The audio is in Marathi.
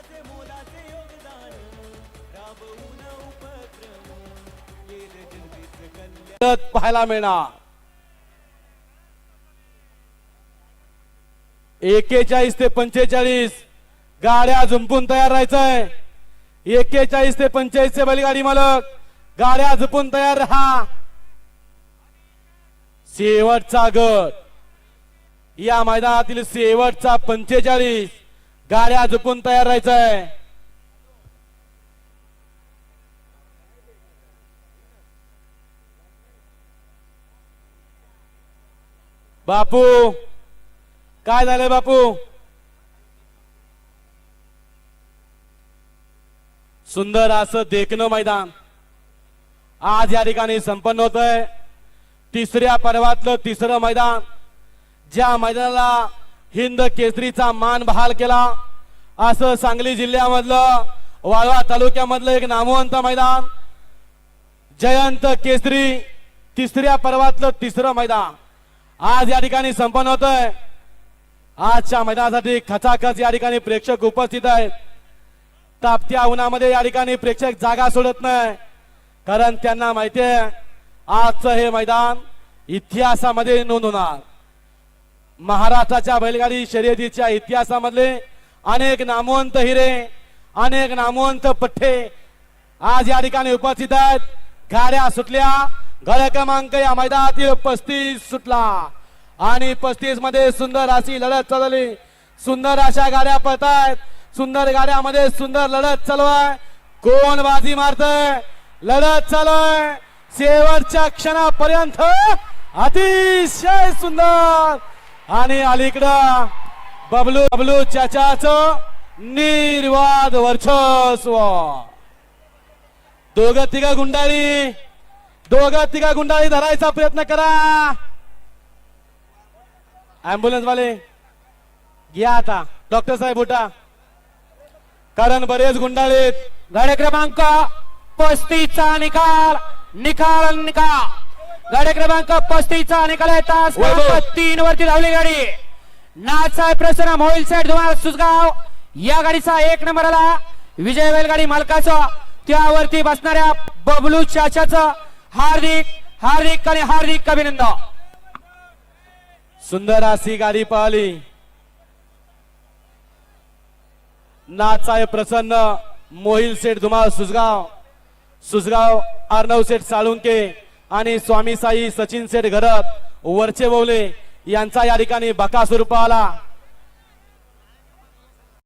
देशाचे मोलाचे योगदान राबवून उपक्रम कल्याण. पाहायला मिळणार. एकेचाळीस ते पंचेचाळीस गाड्या झुंपून तयार राहायचंय. एकेचाळीस ते पंचेचाळीस चे बैलगाडी मालक गाड्या झुपून तयार राहा. शेवटचा गट. या मैदानातील शेवटचा पंचेचाळीस गाड्या झुपून तयार राहायचंय. बापू काय झालंय बापू? सुंदर असं देखणं मैदान. आज या ठिकाणी संपन्न होत आहे तिसऱ्या पर्वातलं तिसरं मैदान. ज्या मैदानाला हिंद केसरीचा मान बहाल केला. असं सांगली जिल्ह्यामधलं वाळवा तालुक्यामधलं एक नामवंत मैदान. जयंत केसरी तिसऱ्या पर्वातलं तिसरं मैदान. आज या ठिकाणी संपन्न होत आहे आजच्या मैदानासाठी खचाखच या ठिकाणी प्रेक्षक उपस्थित आहेत. तापत्या उन्हामध्ये या ठिकाणी प्रेक्षक जागा सोडत नाही. कारण त्यांना माहिती आहे आजचं हे मैदान इतिहासामध्ये नोंद होणार महाराष्ट्राच्या बैलगाडी शर्यतीच्या इतिहासामधले अनेक नामवंत हिरे अनेक नामवंत पठ्ठे आज या ठिकाणी उपस्थित आहेत. गाड्या सुटल्या. गाड्या क्रमांक या मैदानातील पस्तीस सुटला. आणि पस्तीसमध्ये सुंदर अशी लढत चालवली सुंदर अशा गाड्या पळतायत. सुंदर गाड्यामध्ये सुंदर लढत चालू आहे कोण बाजी मारतय? लढत चालू आहे शेवटच्या क्षणापर्यंत अतिशय सुंदर. आणि अलीकडं बबलू बबलू चाचाच निर्वाद वर्चस्व. दोघ तिघा गुंडाळी दोघ तिघा गुंडाळी धरायचा प्रयत्न करा. अँब्युलन्स वाले घ्या आता. डॉक्टर साहेब उठा. कारण बरेच गुंडाळीत गाडी क्रमांक पस्तीसचा निकाल निकाल निकाल. गाडी क्रमांक पस्तीसचा निकाल आहे तास तीन वरती धावली गाडी. नाथसाहेब प्रसन्न मोहिल सेट धुमाळ सुसगाव या गाडीचा एक नंबर आला विजय बैलगाडी मालकाचं. त्यावरती बसणाऱ्या बबलू चाच्याचं हार्दिक हार्दिक आणि हार्दिक अभिनंदन. सुंदर अशी गाडी पळाली नाचाय प्रसन्न मोहिल सेठ धुमाळ सुसगाव सुसगाव अर्णव सेठ साळुंके. आणि स्वामी साई सचिन सेठ घरत वरचे बवले यांचा या ठिकाणी बकासूर आला